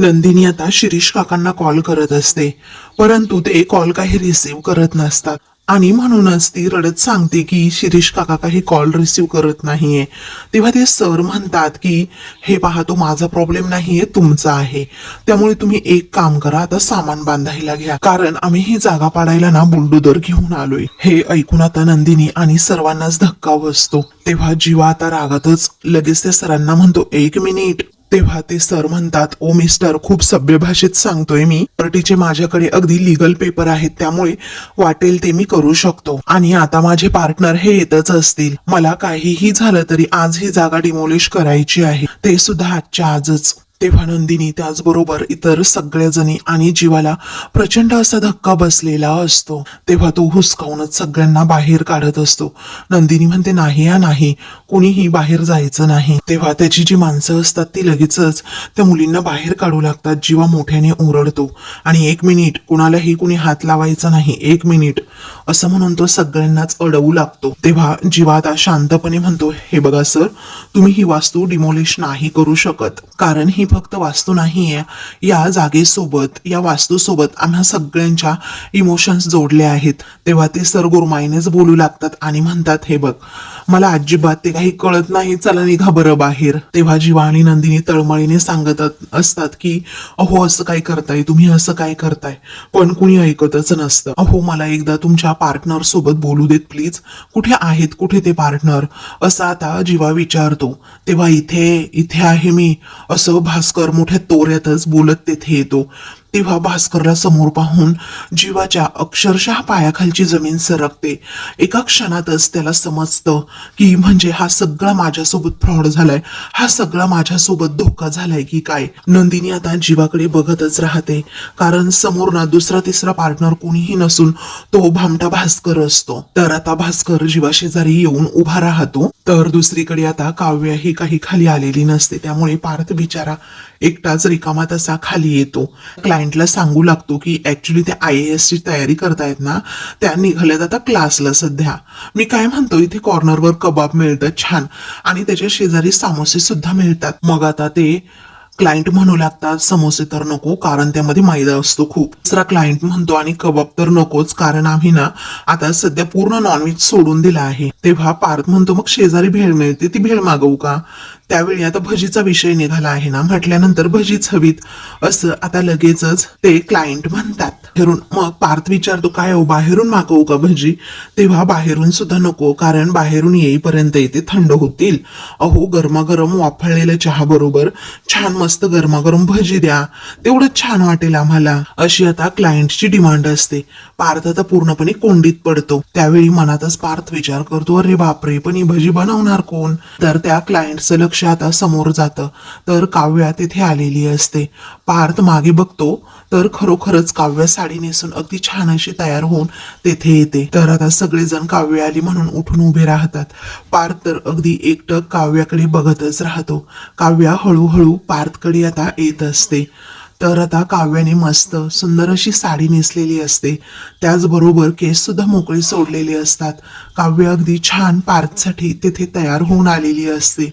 नंदिनी आता शिरीष काकांना कॉल करत असते. परंतु ते कॉल काही रिसीव्ह करत नसतात. आणि म्हणूनच ती रडत सांगते की शिरीष काका काही कॉल रिसीव्ह करत नाहीये. तेव्हा ते सर म्हणतात की हे पहा तो माझा प्रॉब्लेम नाहीये तुमचा आहे. त्यामुळे तुम्ही एक काम करा आता सामान बांधायला घ्या. कारण आम्ही ही जागा पाडायला ना बुलडोदर घेऊन आलोय. हे ऐकून आता नंदिनी आणि सर्वांनाच धक्का बसतो. तेव्हा जीवा आता रागातच लगेच त्या सरांना म्हणतो एक मिनिट. तेव्हा ते सर म्हणतात ओ मिस्टर खूप सभ्य भाषेत सांगतोय मी. पार्टीचे माझ्याकडे अगदी लिगल पेपर आहेत त्यामुळे वाटेल ते मी करू शकतो. आणि आता माझे पार्टनर हे येतच असतील. मला काहीही झालं तरी आज ही जागा डिमोलिश करायची आहे. ते सुद्धा आजच्या आजच तेव्हा नंदिनी त्याचबरोबर इतर सगळ्या जणी आणि जीवाला प्रचंड असा धक्का बसलेला असतो. तेव्हा तो हुसकावूनच सगळ्यांना बाहेर काढत असतो. नंदिनी म्हणते नाही या नाही. कोणीही बाहेर जायचं नाही. तेव्हा त्याची जी माणसं असतात ती लगेचच त्या मुलींना बाहेर काढू लागतात. जीवा मोठ्याने ओरडतो. आणि एक मिनिट. कुणालाही कुणी हात लावायचा नाही. एक मिनिट. असं म्हणून तो सगळ्यांनाच अडवू लागतो. तेव्हा जीवा आता शांतपणे म्हणतो हे बघा सर तुम्ही ही वास्तू डिमोलिश नाही करू शकत. कारण ही फक्त वास्तू नाहीये. या जागेसोबत या वास्तूसोबत आम्हा सगळ्यांच्या इमोशन्स जोडले आहेत. तेव्हा ते सर गुरमाईनेच बोलू लागतात आणि म्हणतात हे बघ मला अजिबात ते काही कळत नाही. चला निघा बरं बाहेर. तेव्हा जीवा आणि नंदिनी तळमळीने सांगत असतात की अहो असं काय करताय? तुम्ही असं काय करताय? पण कुणी ऐकतच नसतं. अहो मला एकदा तुमच्या पार्टनर सोबत बोलू देत प्लीज कुठे आहेत कुठे ते पार्टनर असं आता जीवा विचारतो. तेव्हा इथे इथे आहे मी. असं भास्कर मोठ्या तोऱ्यातच बोलत तेथे येतो. तेव्हा भास्करला समोर पाहून जीवाच्या अक्षरशः पायाखालची जमीन सरकते. एका क्षणातच त्याला समजतं की म्हणजे हा सगळा माझ्यासोबत फ्रॉड झालाय. हा सगळा माझ्यासोबत धोका झालाय की काय? नंदिनी आता जीवाकडे बघतच राहते. कारण समोर ना दुसरा तिसरा पार्टनर कोणीही नसून तो भामटा भास्कर असतो. तर आता भास्कर जीवा शेजारी येऊन उभा राहतो. तर दुसरीकडे आता काव्य ही काही खाली आलेली नसते. त्यामुळे पार्थ बिचारा एकटाच रिकामा तसा खाली येतो. क्लायंटला सांगू लागतो की ॲक्च्युली ते आय एस ची तयारी करतायत ना त्या निघाल्यात आता क्लासला सध्या. मी काय म्हणतो इथे कॉर्नरवर कबाब मिळतात छान. आणि त्याच्या शेजारी सामोसे सुद्धा मिळतात. मग आता ते क्लायंट म्हणू लागतात समोसे तर नको कारण त्यामध्ये मैदा असतो खूप. दुसरा क्लायंट म्हणतो आणि कबाब तर नकोच कारण आम्ही ना आता सध्या पूर्ण नॉनव्हेज सोडून दिला आहे. तेव्हा पार्थ म्हणतो मग शेजारी भेळ मिळते ती भेळ मागवू का? त्यावेळी आता भजीचा विषय निघाला आहे ना. म्हटल्यानंतर भजीच हवीत. असं आता लगेचच ते क्लायंट म्हणतात. हेरून मग पार्थ विचारतो काय हो बाहेरून मागवू का भजी? तेव्हा बाहेरून सुद्धा नको कारण बाहेरून येईपर्यंत इथे थंड होतील. अहो गरमागरम वाफळलेल्या चहा बरोबर. छान मस्त गरमागरम भजी द्या. तेवढंच छान वाटेल आम्हाला. अशी आता क्लायंटची डिमांड असते. पार्थ आता पूर्णपणे कोंडीत पडतो. त्यावेळी मनातच पार्थ विचार करतो अरे बापरे पण ही भजी बनवणार कोण? तर त्या क्लायंटचं लक्ष आता समोर जातं. तर काव्या तिथे आलेली असते. पार्थ मागे बघतो तर खरोखरच काव्य साडी नेसून अगदी छान अशी तयार होऊन तेथे येते. तर आता सगळेजण काव्य आली म्हणून उठून उभे राहतात. पार्थ तर अगदी एकटक काव्याकडे बघतच राहतो. काव्या हळूहळू पार्थकडे आता येत असते. तर आता काव्याने मस्त सुंदर अशी साडी नेसलेली असते. त्याचबरोबर केस सुद्धा मोकळे सोडलेले असतात. काव्य अगदी छान पार्थसाठी तेथे तयार होऊन आलेली असते.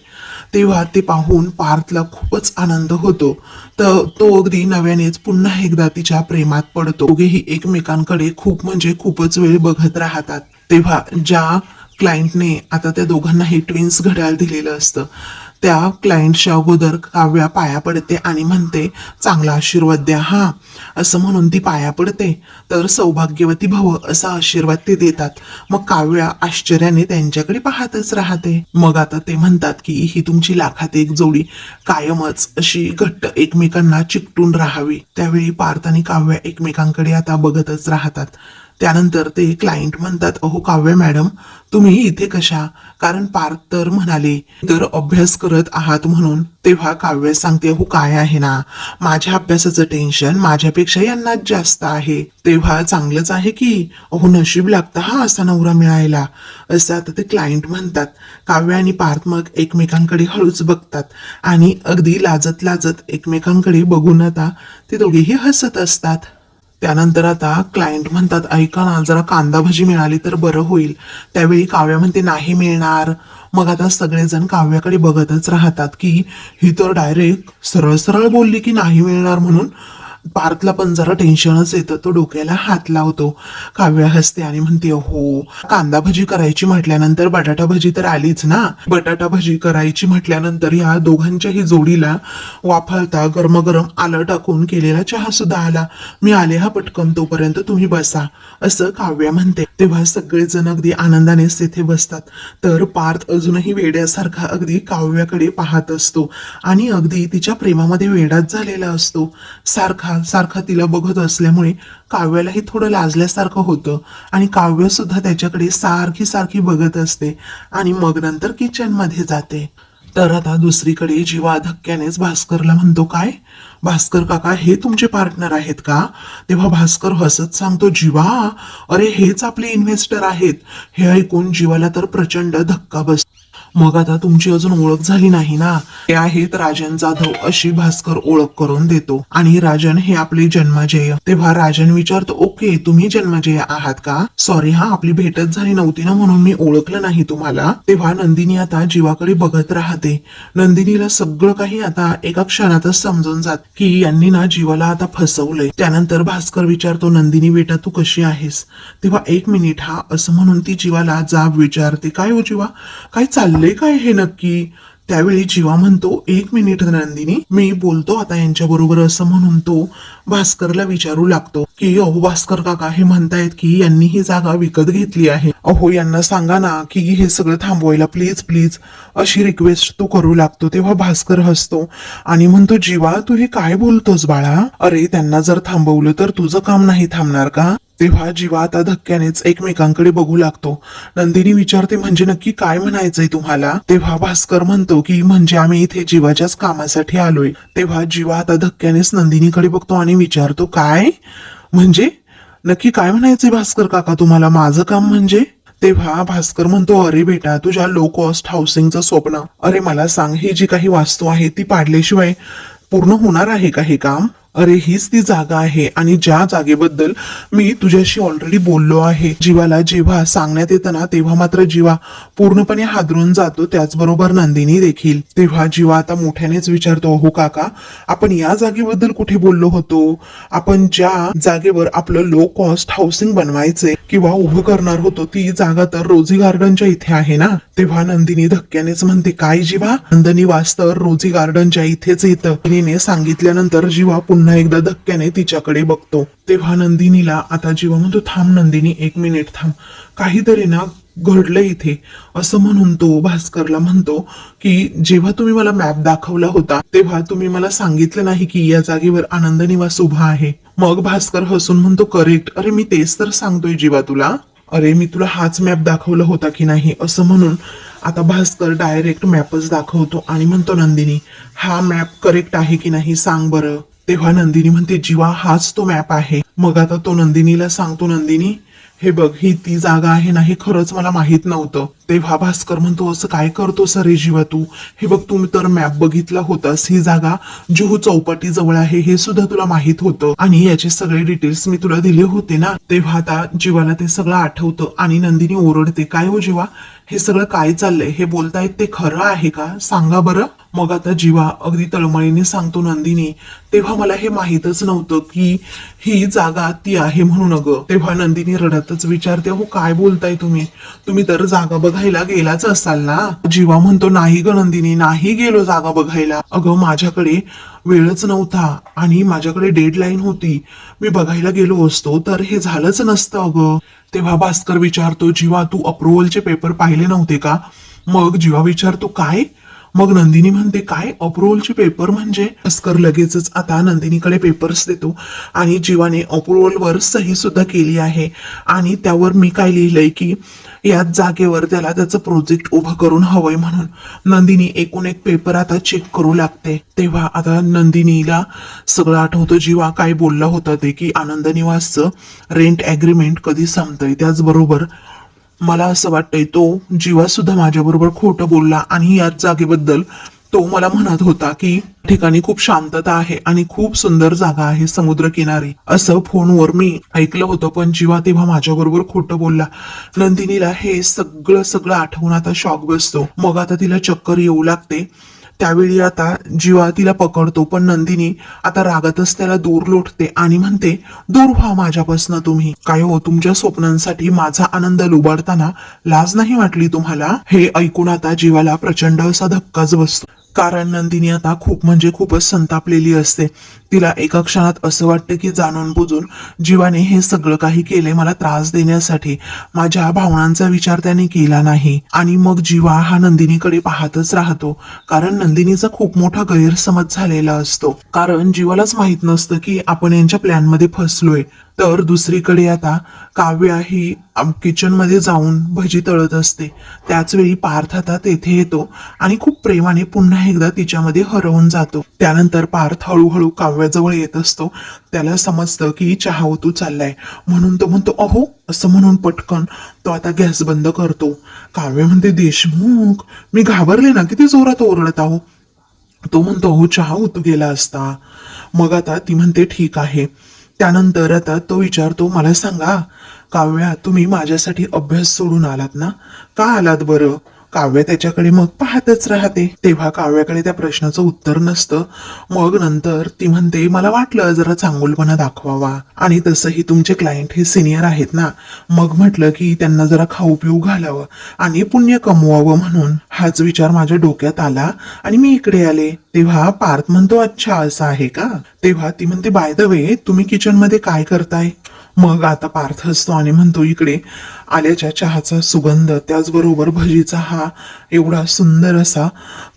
तेव्हा ते पाहून पार्थला खूपच आनंद होतो. तर तो अगदी नव्यानेच पुन्हा एकदा तिच्या प्रेमात पडतो. दोघेही एकमेकांकडे खूप म्हणजे खूपच वेळ बघत राहतात. तेव्हा ज्या क्लायंटने आता त्या दोघांनाही ट्विन्स घड्याळ दिलेलं असतं. त्या क्लायंटच्या अगोदर काव्या पाया पडते आणि म्हणते चांगला आशीर्वाद द्या हा. असं म्हणून ती पाया पडते. तर सौभाग्यवती भव असा आशीर्वाद ते देतात. मग काव्या आश्चर्याने त्यांच्याकडे पाहतच राहते. मग आता ते म्हणतात की ही तुमची लाखात एक जोडी कायमच अशी घट्ट एकमेकांना चिकटून राहावी. त्यावेळी पार्थ आणि काव्या एकमेकांकडे आता बघतच राहतात. त्यानंतर ते क्लायंट म्हणतात अहो काव्य मॅडम तुम्ही इथे कशा? कारण पार्थ तर म्हणाले तर अभ्यास करत आहात म्हणून तेव्हा काव्य सांगते अहो काय आहे ना? माझ्या अभ्यासाचं टेन्शन माझ्यापेक्षा यांनाच जास्त आहे. तेव्हा चांगलंच आहे की अहो नशीब लागतं हा असा नवरा मिळायला. असं आता ते क्लायंट म्हणतात. काव्य आणि पार्थ मग एकमेकांकडे हळूच बघतात आणि अगदी लाजत लाजत एकमेकांकडे बघून आता ते दोघेही हसत असतात. त्यानंतर आता क्लायंट म्हणतात ऐका ना जरा कांदा भजी मिळाली तर बरं होईल. त्यावेळी काव्या म्हणते नाही मिळणार. मग आता सगळेजण काव्याकडे बघतच राहतात की ही तर डायरेक्ट सरळ सरळ बोलली की नाही मिळणार म्हणून. पार्थला पण जरा टेन्शनच येतं. तो डोक्याला हात लावतो. काव्या हसते आणि म्हणते हो कांदा भजी करायची म्हटल्यानंतर बटाटा भजी तर आलीच ना? बटाटा भजी करायची म्हटल्यानंतर या दोघांच्याही जोडीला वाफाळता गरमगरम आलं टाकून केलेला चहा सुद्धा आला. मी आले हा पटकन तोपर्यंत तुम्ही बसा असं काव्या म्हणते. तेव्हा सगळेजण अगदी आनंदानेच तिथे बसतात. तर पार्थ अजूनही वेड्यासारखा अगदी काव्याकडे पाहत असतो आणि अगदी तिच्या प्रेमामध्ये वेडाच झालेला असतो. सारखा सारखा तिला बघत असल्यामुळे काव्यालाही थोडं लाजल्यासारखं होतं. आणि काव्य सुद्धा त्याच्याकडे सारखी सारखी बघत असते आणि मग नंतर किचनमध्ये जाते. तर आता दुसरीकडे जीवा धक्क्यानेच भास्करला म्हणतो काय? भास्कर काका हे तुमचे पार्टनर आहेत का? तेव्हा भास्कर हसत सांगतो जीवा अरे हेच आपले इन्व्हेस्टर आहेत. हे ऐकून जीवाला तर प्रचंड धक्का बस मग आता तुमची अजून ओळख झाली नाही ना? हे आहेत राजन जाधव अशी भास्कर ओळख करून देतो. आणि राजन हे आपले जन्मजय. तेव्हा राजन विचारतो ओके तुम्ही जन्मजय आहात का? सॉरी हा आपली भेटच झाली नव्हती ना म्हणून मी ओळखलं नाही तुम्हाला. तेव्हा नंदिनी आता जीवाकडे बघत राहते. नंदिनीला सगळं काही आता एका क्षणातच समजून जात की यांनी ना जीवाला आता फसवलंय. त्यानंतर भास्कर विचारतो नंदिनी बेटा तू कशी आहेस? तेव्हा एक मिनिट हा असं म्हणून ती जीवाला जाब विचारते. काय हो जीवा? काय चाललं चाललंय काय हे नक्की? त्यावेळी जीवा म्हणतो एक मिनिट नंदिनी मी बोलतो आता यांच्या बरोबर असं म्हणून तो भास्करला विचारू लागतो की अहो भास्कर काका हे म्हणतायत की यांनी ही जागा विकत घेतली आहे. अहो यांना सांगा ना की हे सगळं थांबवायला प्लीज प्लीज अशी रिक्वेस्ट तो करू लागतो तेव्हा भास्कर हसतो आणि म्हणतो जीवा तू हे काय बोलतोस बाळा? अरे त्यांना जर थांबवलं तर तुझं काम नाही थांबणार का? तेव्हा जीवा आता धक्क्यानेच एकमेकांकडे बघू लागतो. नंदिनी विचारते म्हणजे नक्की काय म्हणायचंय तुम्हाला? तेव्हा भास्कर म्हणतो की म्हणजे आम्ही इथे जीवाच्याच कामासाठी आलोय. तेव्हा जीवा आता धक्क्यानेच नंदिनीकडे बघतो आणि विचारतो काय? म्हणजे? नक्की काय म्हणायचंय भास्कर काका तुम्हाला? माझं काम म्हणजे? तेव्हा भास्कर म्हणतो अरे बेटा तुझ्या लो कॉस्ट हाऊसिंगचं स्वप्न. अरे मला सांग ही जी काही वास्तू आहे ती पाडल्याशिवाय पूर्ण होणार आहे का हे काम? अरे हीच ती जागा आहे आणि ज्या जागेबद्दल मी तुझ्याशी ऑलरेडी बोललो आहे. जीवाला जेव्हा सांगण्यात येतं ना तेव्हा मात्र जीवा पूर्णपणे हादरून जातो. त्याचबरोबर नंदिनी देखील. तेव्हा जीवा आता मोठ्यानेच विचारतो हो काका आपण या जागेबद्दल कुठे बोललो होतो? आपण ज्या जागेवर आपलं लो कॉस्ट हाऊसिंग बनवायचे किंवा उभं करणार होतो ती जागा तर रोजी गार्डनच्या इथे आहे ना? तेव्हा नंदिनी धक्क्यानेच म्हणते काय जीवा? नंदिनी वास्तव रोजी गार्डनच्या इथेच येतं. तिने सांगितल्यानंतर जीवा पुन्हा एकदा धक्क्याने तिच्याकडे बघतो. तेव्हा नंदिनीला आता जीवा म्हणतो थांब नंदिनी एक मिनिट थांब. काहीतरी ना घडलं इथे. असं म्हणून तो भास्करला म्हणतो की जेव्हा तुम्ही मला मॅप दाखवला होता तेव्हा तुम्ही मला सांगितलं नाही की या जागेवर आनंद निवास उभा आहे. मग भास्कर हसून म्हणतो करेक्ट अरे मी तेच तर सांगतोय जीवा तुला. अरे मी तुला हाच मॅप दाखवला होता की नाही? असं म्हणून आता भास्कर डायरेक्ट मॅपच दाखवतो आणि म्हणतो नंदिनी हा मॅप करेक्ट आहे की नाही? सांग बरं. तेव्हा नंदिनी म्हणते जीवा हाच तो मॅप आहे. मग आता तो नंदिनीला सांगतो नंदिनी हे बघ ही ती जागा आहे ना हे खरंच मला माहीत नव्हतं. तेव्हा भास्कर म्हणतो असं काय करतो सरे जीवा तू? हे बघ तू तर मॅप बघितला होतास. ही जागा जुहू चौपाटी जवळ आहे हे सुद्धा तुला माहीत होतं. आणि याचे सगळे डिटेल्स मी तुला दिले होते ना. तेव्हा आता जीवाला ते सगळं आठवतं आणि नंदिनी ओरडते काय हो जीवा? हे सगळं काय चाललंय? हे बोलतायत ते खरं आहे का? सांगा बरं. मग आता जीवा अगदी तळमळीने सांगतो नंदिनी तेव्हा मला हे माहीतच नव्हतं की ही जागा ती आहे म्हणून अगं. तेव्हा नंदिनी रडतच विचारते हो काय बोलताय तुम्ही? तुम्ही तर जागा बघायला गेलाच असाल ना? जीवा म्हणतो नाही ग नंदिनी नाही गेलो जागा बघायला. अगं माझ्याकडे वेळच नव्हता आणि माझ्याकडे डेडलाईन होती. मी बघायला गेलो असतो तर हे झालंच नसतं अगं. तेव्हा भास्कर विचारतो जीवा तू अप्रुव्हलचे पेपर पाहिले नव्हते का? मग जीवा विचारतो काय? मग नंदिनी म्हणते काय? अप्रुव्हलचे पेपर म्हणजे? भास्कर लगेचच आता नंदिनीकडे पेपर्स देतो आणि जीवाने अप्रुव्हलवर सही सुद्धा केली आहे. आणि त्यावर मी काय लिहिलंय की याच जागेवर त्याला त्याचं प्रोजेक्ट उभं करून हवंय म्हणून नंदिनी एकूण एक पेपर आता चेक करू लागते. तेव्हा आता नंदिनीला सगळं आठवतं जीवा काय बोलला होता ते की आनंद निवासचं रेंट ॲग्रीमेंट कधी संपतंय? त्याचबरोबर मला असं वाटतंय तो जीवा सुद्धा माझ्याबरोबर खोटं बोलला आणि याच जागेबद्दल तो मला म्हणत होता की ठिकाणी खूप शांतता आहे आणि खूप सुंदर जागा आहे समुद्र किनारी असं फोनवर मी ऐकलं होतं पण जीवा तेव्हा माझ्याबरोबर खोटं बोलला. नंदिनीला हे सगळं सगळं आठवून आता शॉक बसतो. मग आता तिला चक्कर येऊ लागते. त्यावेळी आता जीवा तिला पकडतो पण नंदिनी आता रागातच त्याला दूर लोटते आणि म्हणते दूर व्हा माझ्यापासून तुम्ही. काय हो तुमच्या स्वप्नांसाठी माझा आनंद लुबाडताना लाज नाही वाटली तुम्हाला? हे ऐकून आता जीवाला प्रचंड असा धक्काच बसतो. कारण नंदिनी आता खूप म्हणजे खूपच संतापलेली असते. तिला एका क्षणात असं वाटतं की जाणून बुजून जीवाने हे सगळं काही केले मला त्रास देण्यासाठी. माझ्या भावनांचा विचार त्याने केला नाही. आणि मग जीवा हा नंदिनीकडे पाहतच राहतो. कारण नंदिनीचा खूप मोठा गैरसमज झालेला असतो. कारण जीवालाच माहीत नसतं की आपण यांच्या प्लॅनमध्ये फसलोय. तर दुसरीकडे आता काव्या ही किचनमध्ये जाऊन भजी तळत असते. त्याच वेळी पार्थ आता तेथे येतो आणि खूप प्रेमाने पुन्हा एकदा तिच्यामध्ये हरवून जातो. त्यानंतर पार्थ हळूहळू काव्याजवळ येत असतो. त्याला समजतं की चहा ओतू चाललाय. म्हणून तो म्हणतो अहो असं म्हणून पटकन तो आता गॅस बंद करतो. काव्य म्हणते देशमुख मी घाबरले ना किती जोरात ओरडत आहो. तो म्हणतो अहो चहा ओतू गेला असता. मग आता ती म्हणते ठीक आहे. त्यानंतर आता तो विचारतो मला सांगा काव्या तुम्ही माझ्यासाठी अभ्यास सोडून आलात ना? का आलात बरं? काव्य त्याच्याकडे मग पाहतच राहते. तेव्हा काव्याकडे त्या प्रश्नाचं उत्तर नसतं. मग नंतर ती म्हणते मला वाटलं जरा चांगुलपणा दाखवावा. आणि तसंही तुमचे क्लायंट हे सिनियर आहेत ना. मग म्हटलं की त्यांना जरा खाऊ पिऊ घालावं आणि पुण्य कमवावं म्हणून. हाच विचार माझ्या डोक्यात आला आणि मी इकडे आले. तेव्हा पार्थ म्हणतो अच्छा असं आहे का? तेव्हा ती म्हणते बाय द वे तुम्ही किचनमध्ये काय करताय? मग आता पार्थ असतो आणि म्हणतो इकडे आल्याच्या चहाचा सुगंध त्याचबरोबर भजीचा हा एवढा सुंदर असा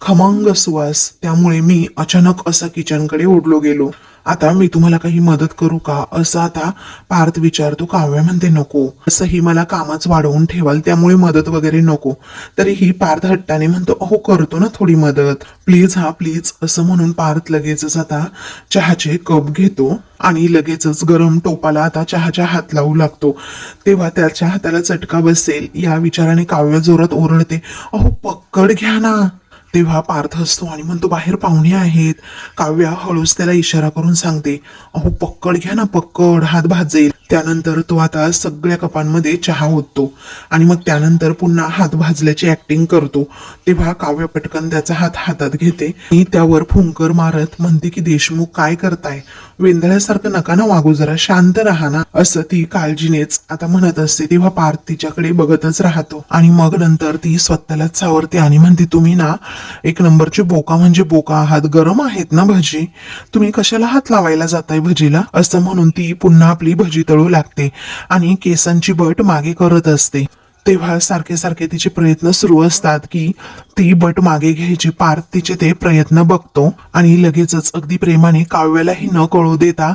खमंग सुवास त्यामुळे मी अचानक असा किचनकडे ओढलो गेलो. आता मी तुम्हाला काही मदत करू का? असं आता पार्थ विचारतो. काव्य म्हणते नको. असंही मला कामच वाढवून ठेवाल त्यामुळे मदत वगैरे नको. तरीही पार्थ हट्टाने म्हणतो अहो करतो ना थोडी मदत. प्लीज हा प्लीज. असं म्हणून पार्थ लगेचच आता चहाचे कप घेतो आणि लगेचच गरम टोपाला आता चहाच्या हात लावू लागतो. तेव्हा त्याच्या हाताला चटका बसेल. या विचाराने काव्य जोरात ओरडते अहो पक्कड घ्या ना. तेव्हा पार्थ असतो आणि म्हणतो बाहेर पाहुणे आहेत. काव्या हळूच त्याला इशारा करून सांगते अहो पक्कड घ्या ना पक्कड हात भाजेल. त्यानंतर तो आता सगळ्या कपांमध्ये चहा ओततो आणि मग त्यानंतर पुन्हा हात भाजल्याची ऍक्टिंग करतो. तेव्हा काव्य पटकन त्याचा हात हातात घेते आणि त्यावर फुंकर मारत म्हणते की देशमुख काय करताय? वेंधळ्यासारखं नका ना वागू जरा शांत राहा ना. असं ती काळजीनेच आता म्हणत असते तेव्हा पार्थ तिच्याकडे बघतच राहतो. आणि मग नंतर ती स्वतःलाच सावरते आणि म्हणते तुम्ही ना एक नंबरचे बोका म्हणजे बोका आहात. गरम आहेत ना भजी? तुम्ही कशाला हात लावायला जाताय भजीला? असं म्हणून ती पुन्हा आपली भजी तळू लागते आणि केसांची बट मागे करत असते. तेव्हा सारखे सारखे तिचे प्रयत्न सुरू असतात की ती बट मागे घ्यायची पार्थ तिचे ते प्रयत्न बघतो आणि लगेचच अगदी प्रेमाने काव्यालाही न कळू देता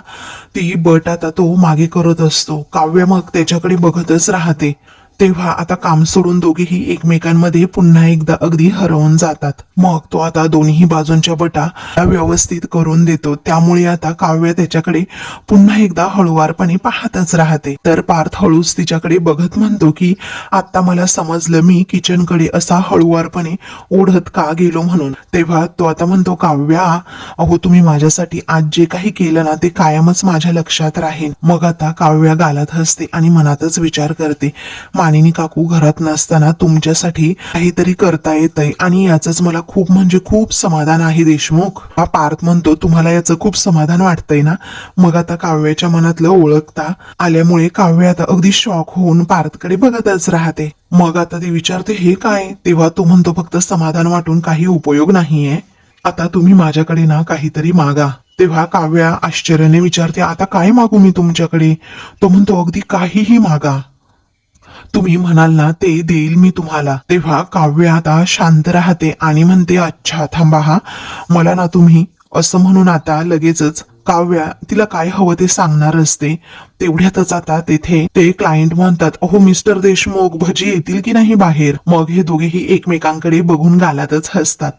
ती बट आता तो मागे करत असतो. काव्य मग त्याच्याकडे बघतच राहते. तेव्हा आता काम सोडून दोघेही एकमेकांमध्ये पुन्हा एकदा अगदी हरवून जातात. मग तो आता दोन्ही बाजूंच्या बटा व्यवस्थित करून देतो. त्यामुळे आता काव्य त्याच्याकडे पुन्हा एकदा हळुवारपणे पाहतच राहते. तर पार्थ हळूच तिच्याकडे बघत म्हणतो की आता मला समजलं मी किचनकडे असा हळुवारपणे ओढत का गेलो म्हणून. तेव्हा तो आता म्हणतो काव्या अहो तुम्ही माझ्यासाठी आज जे काही केलं ना ते कायमच माझ्या लक्षात राहील मग आता काव्या गालात हसते आणि मनातच विचार करते. मानिनी काकू घरात नसताना तुमच्यासाठी काहीतरी करता येतंय. आणि याच मला खूप म्हणजे खूप समाधान आहे देशमुख. हा पार्थ म्हणतो तुम्हाला याचं खूप समाधान वाटतंय ना? मग आता काव्याच्या मनातलं ओळखता आल्यामुळे काव्य आता अगदी शॉक होऊन पार्थकडे बघतच राहते. मग आता ते विचारते हे काय? तेव्हा तो म्हणतो फक्त समाधान वाटून काही उपयोग नाहीये. आता तुम्ही माझ्याकडे ना काहीतरी मागा. तेव्हा काव्या आश्चर्याने विचारते आता काय मागू मी तुमच्याकडे? तो म्हणतो अगदी काहीही मागा. तुम्ही म्हणाल ना ते देईल मी तुम्हाला. तेव्हा काव्य आता शांत राहते आणि म्हणते अच्छा थांबा हा. मला ना तुम्ही असं म्हणून आता लगेचच काव्या तिला काय हवं ते सांगणार असते. तेवढ्यातच आता तेथे ते क्लायंट म्हणतात अहो मिस्टर देशमुख भजी येतील की नाही बाहेर? मग हे दोघेही एकमेकांकडे बघून गालातच हसतात.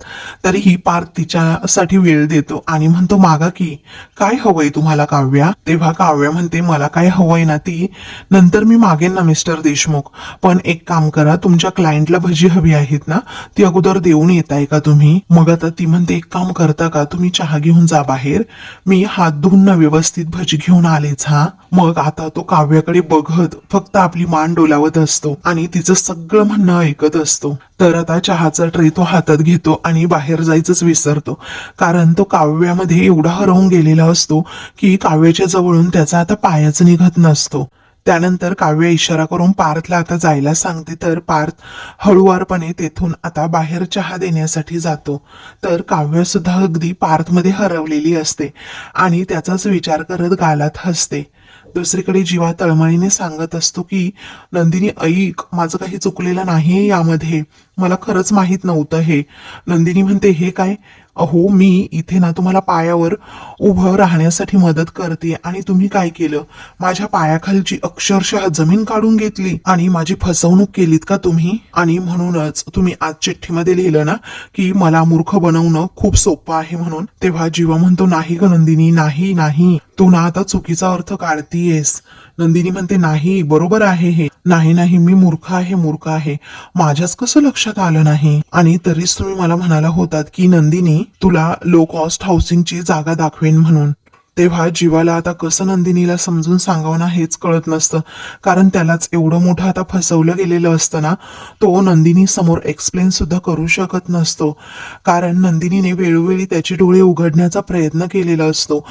तरीही पार्थ तिच्यासाठी वेळ देतो आणि म्हणतो मागा की काय हवंय तुम्हाला काव्या? तेव्हा काव्या म्हणते मला काय हवंय ना ती नंतर मी मागेन ना मिस्टर देशमुख. पण एक काम करा तुमच्या क्लायंटला भजी हवी आहेत ना ती अगोदर देऊन येताय का तुम्ही? मग आता ती म्हणते एक काम करता का? तुम्ही चहा घेऊन जा बाहेर. मी हात धुवून ना व्यवस्थित भजी घेऊन आलेच हा. मग आता तो काव्याकडे बघत फक्त आपली मान डोलावत असतो आणि तिचं सगळं म्हणणं ऐकत असतो. तर आता चहाचा ट्रे तो हातात घेतो आणि बाहेर जायचंच विसरतो. कारण तो काव्यामध्ये एवढा हरवून गेलेला असतो की काव्याच्या जवळून त्याचा आता पायाच निघत नसतो. त्यानंतर काव्य इशारा करून पार्थला आता जायला सांगते तर पार्थ हळुवारपणे तेथून आता बाहेर चहा देण्यासाठी जातो. तर काव्य सुद्धा अगदी पार्थमध्ये हरवलेली असते आणि त्याचाच विचार करत गालात हसते. दुसरीकडे जीवा तळमळीने सांगत असतो की नंदिनी ऐक माझं काही चुकलेलं नाही यामध्ये. मला खरंच माहीत नव्हतं हे. नंदिनी म्हणते हे काय? अहो मी इथे ना तुम्हाला पायावर उभं राहण्यासाठी मदत करते. आणि तुम्ही काय केलं? माझ्या पायाखालची अक्षरशः जमीन काढून घेतली. आणि माझी फसवणूक केलीत का तुम्ही? आणि म्हणूनच तुम्ही आज चिठ्ठीमध्ये लिहिलं ना की मला मूर्ख बनवणं खूप सोपं आहे म्हणून. तेव्हा जीवा म्हणतो नाही ग नंदिनी नाही नाही. तू ना आता चुकीचा अर्थ काढतीयस. नंदिनी म्हणते नाही बरोबर आहे हे. नाही नाही मी मूर्ख आहे मूर्ख आहे. माझ्याच कसं लक्षात आलं नाही? आणि तरीच तुम्ही मला म्हणाला होतात की नंदिनी तुला लो कॉस्ट हाऊसिंगची जागा दाखवेन म्हणून. तेव्हा जीवाला आता कसं नंदिनीला समजून सांगावं ना हेच कळत नसतं. कारण त्यालाच एवढं मोठं आता फसवलं गेलेलं असतं ना तो नंदिनी समोर एक्सप्लेन सुद्धा करू शकत नसतो. कारण नंदिनीने वेळोवेळी त्याचे डोळे उघडण्याचा प्रयत्न केलेला असतो.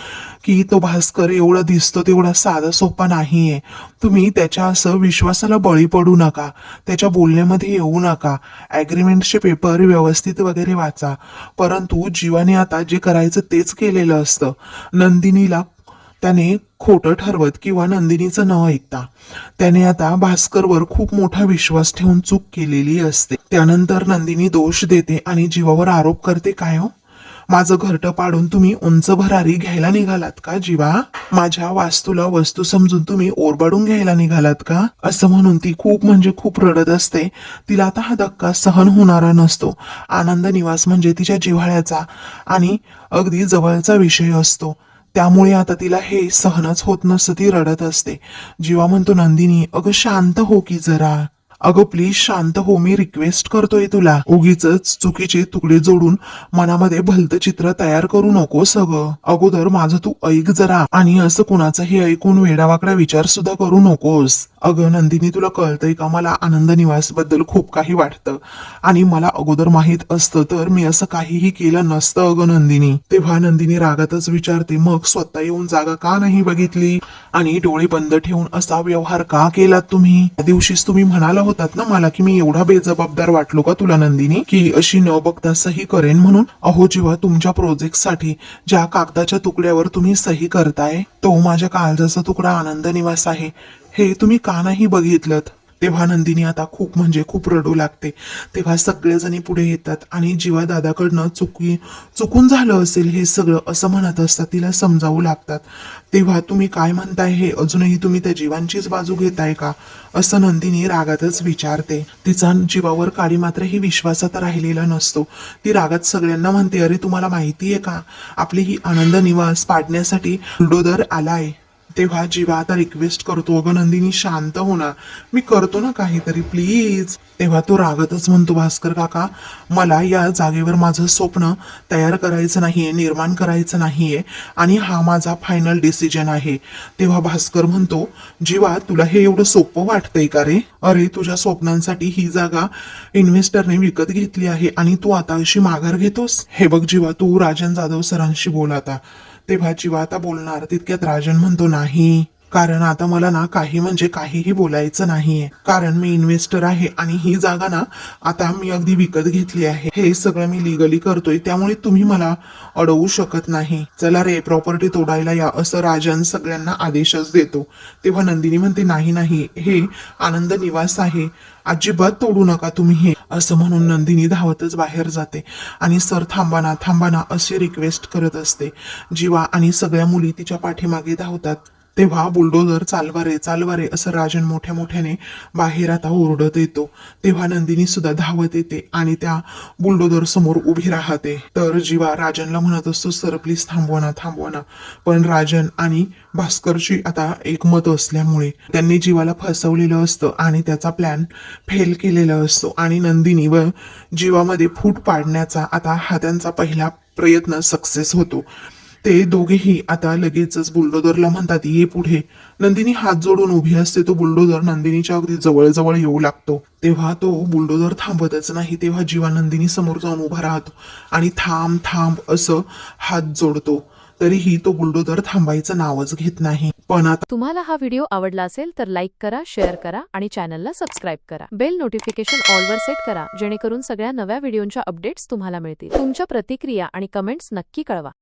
की तो भास्कर एवढा दिसतो तेवढा साधा सोपा नाहीये. तुम्ही त्याच्या असं विश्वासाला बळी पडू नका. त्याच्या बोलण्यामध्ये येऊ नका. ॲग्रीमेंटचे पेपर व्यवस्थित वगैरे वाचा. परंतु जीवाने आता जे करायचं तेच केलेलं असतं. नंदिनीला त्याने खोटं ठरवत किंवा नंदिनीचं न ऐकता. त्याने आता भास्करवर खूप मोठा विश्वास ठेवून चूक केलेली असते. त्यानंतर नंदिनी दोष देते आणि जीवावर आरोप करते काय हो? माझं घरटं पाडून तुम्ही उंच भरारी घ्यायला निघालात का जीवा? माझ्या वास्तूला वस्तू समजून तुम्ही ओरबाडून घ्यायला निघालात का? असं म्हणून ती खूप म्हणजे खूप रडत असते. तिला आता हा धक्का सहन होणारा नसतो. आनंद निवास म्हणजे तिच्या जिव्हाळ्याचा आणि अगदी जवळचा विषय असतो. त्यामुळे आता तिला हे सहनच होत नसतं ती रडत असते. जीवा म्हणतो नंदिनी अगं शांत हो की जरा. अगं प्लीज शांत हो मी रिक्वेस्ट करतोय तुला. उगीच चुकीचे तुकडे जोडून मनामध्ये भलत चित्र तयार करू नको सगळं. अगोदर माझं तू ऐक जरा आणि असं कुणाचंही ऐकून वेडावाकडा विचार सुद्धा करू नकोस. अगं नंदिनी तुला कळतंय का? मला आनंद निवासबद्दल खूप काही वाटतं. आणि मला अगोदर माहीत असतं तर मी असं काहीही केलं नसतं अगं नंदिनी. तेव्हा नंदिनी रागातच विचारते मग स्वतः येऊन जागा का नाही बघितली? आणि डोळे बंद ठेवून असा व्यवहार का केलात तुम्ही? त्या दिवशीच तुम्ही म्हणाला होतात ना मला की मी एवढा बेजबाबदार वाटलो का तुला नंदिनी की अशी न बघता सही करेन म्हणून? अहो जेव्हा तुमच्या प्रोजेक्टसाठी ज्या कागदाच्या तुकड्यावर तुम्ही सही करताय तो माझ्या काळजाचा तुकडा आनंद निवास आहे. हे तुम्ही का नाही बघितलं तेव्हा नंदिनी आता खूप म्हणजे खूप रडू लागते. तेव्हा सगळेजणी पुढे येतात आणि जीवा दादाकडनं चुकी चुकून झालं असेल हे सगळं असं म्हणत असतात तिला समजावू लागतात. तेव्हा तुम्ही काय म्हणताय हे अजूनही तुम्ही त्या जीवांचीच बाजू घेताय का? असं नंदिनी रागातच विचारते. तिचा जीवावर काळी मात्र ही विश्वासात राहिलेला नसतो. ती रागात सगळ्यांना म्हणते अरे तुम्हाला माहितीये का? आपली ही आनंद निवास पाडण्यासाठी बुलडोदर आलाय. तेव्हा जीवा आता रिक्वेस्ट करतो अगं नंदिनी शांत हो ना. मी करतो ना काहीतरी प्लीज तेव्हा तो रागतच म्हणतो भास्कर काका मला या जागेवर माझं स्वप्न तयार करायचं नाहीये निर्माण करायचं नाहीये आणि हा माझा फायनल डिसिजन आहे. तेव्हा भास्कर म्हणतो जीवा तुला हे एवढं सोपं वाटतंय का रे? अरे तुझ्या स्वप्नांसाठी ही जागा इन्व्हेस्टरने विकत घेतली आहे आणि तू आता अशी माघार घेतोस? हे बघ जीवा तू राजन जाधव सरांशी बोल आता. ते जीवा आता बोलणार तितक्यात राजन म्हणतो नाही. कारण आता मला ना काही म्हणजे काहीही बोलायचं नाहीये. कारण मी इन्व्हेस्टर आहे आणि ही जागा ना आता मी अगदी विकत घेतली आहे. हे सगळं मी लिगली करतोय त्यामुळे तुम्ही मला अडवू शकत नाही. चला रे प्रॉपर्टी तोडायला या असं राजन सगळ्यांना आदेशच देतो. तेव्हा नंदिनी म्हणते नाही नाही हे आनंद निवास आहे. अजिबात तोडू नका तुम्ही हे. असं म्हणून नंदिनी धावतच बाहेर जाते. आणि सर थांबाना थांबाना अशी रिक्वेस्ट करत असते. जीवा आणि सगळ्या मुली तिच्या पाठीमागे धावतात. तेव्हा बुलडोजर चालवा रे चालवा रे असं राजन मोठ्या मोठ्याने बाहेर आता ओरडत येतो. तेव्हा नंदिनी सुद्धा धावत येते आणि त्या बुलडोजर समोर उभी राहते. तर जीवा राजनला म्हणत असतो सर प्लीज थांबवा ना थांबवा ना. पण राजन आणि भास्करची आता एकमत असल्यामुळे त्यांनी जीवाला फसवलेलं असतं आणि त्याचा प्लॅन फेल केलेला असतो आणि नंदिनी व जीवामध्ये फूट पाडण्याचा आता हा त्यांचा पहिला प्रयत्न सक्सेस होतो. ते दोघेही आता लगेचच बुलडोजरला म्हणतात ये पुढे. नंदिनी हात जोडून उभी असते तो बुलडोजर नंदिनीच्या अगदी जवळजवळ येऊ लागतो. तेव्हा तो बुलडोजर थांबतच नाही तेव्हा जीवा नंदिनी समोर जाऊन उभा राहतो आणि थांब थांब असं हात जोडतो. तरीही तो बुलडोजर थांबायचं नावच घेत नाही. पण आता तुम्हाला हा व्हिडिओ आवडला असेल तर लाईक करा शेअर करा आणि चॅनलला सबस्क्राईब करा. बेल नोटिफिकेशन ऑलवर सेट करा जेणेकरून सगळ्या नव्या व्हिडिओंच्या अपडेट्स तुम्हाला मिळतील. तुमच्या प्रतिक्रिया आणि कमेंट्स नक्की कळवा.